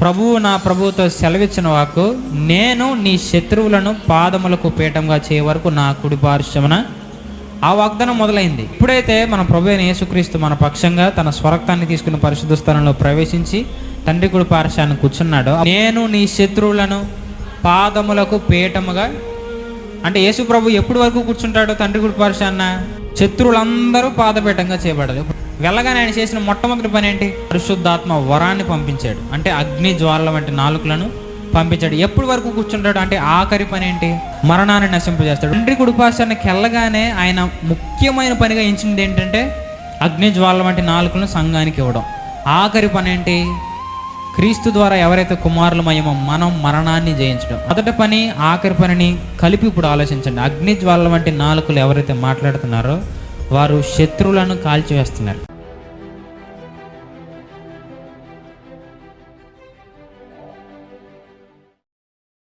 ప్రభువు నా ప్రభువుతో సెలవిచ్చిన వాకు నేను నీ శత్రువులను పాదములకు పీఠంగా చేయ వరకు నా కుడి పారిశ్రమన ఆ వాగ్దానం మొదలైంది. ఇప్పుడైతే మన ప్రభు అయిన యేసుక్రీస్తు మన పక్షంగా తన స్వరక్తాన్ని తీసుకుని పరిశుద్ధ స్థలంలో ప్రవేశించి తండ్రి కుడి పార్శ్వాన్ని కూర్చున్నాడు. నేను నీ శత్రువులను పాదములకు పీఠముగా అంటే యేసు ప్రభు ఎప్పటి వరకు కూర్చుంటాడు తండ్రి కుడి పార్శ్వాన్న? శత్రువులందరూ పాదపీఠంగా చేయబడదు వెళ్ళగానే ఆయన చేసిన మొట్టమొదటి పని ఏంటి? పరిశుద్ధాత్మ వరాన్ని పంపించాడు. అంటే అగ్ని జ్వాలల వంటి నాలుకలను పంపించాడు. ఎప్పటి వరకు కూర్చుంటాడు? అంటే ఆఖరి పని ఏంటి? మరణాన్ని నశింపజేస్తాడు. తండ్రి కుడిపాశానికి వెళ్ళగానే ఆయన ముఖ్యమైన పనిగా ఎంచింది ఏంటంటే అగ్ని జ్వాల వంటి నాలుకలను సంఘానికి ఇవ్వడం. ఆఖరి పని ఏంటి? క్రీస్తు ద్వారా ఎవరైతే కుమారులమయమో మనం మరణాన్ని జయించడం. మొదటి పని ఆఖరి పనిని కలిపి ఇప్పుడు ఆలోచించండి. అగ్ని జ్వాల వంటి నాలుకలు ఎవరైతే మాట్లాడుతున్నారో వారు శత్రువులను కాల్చివేస్తున్నారు.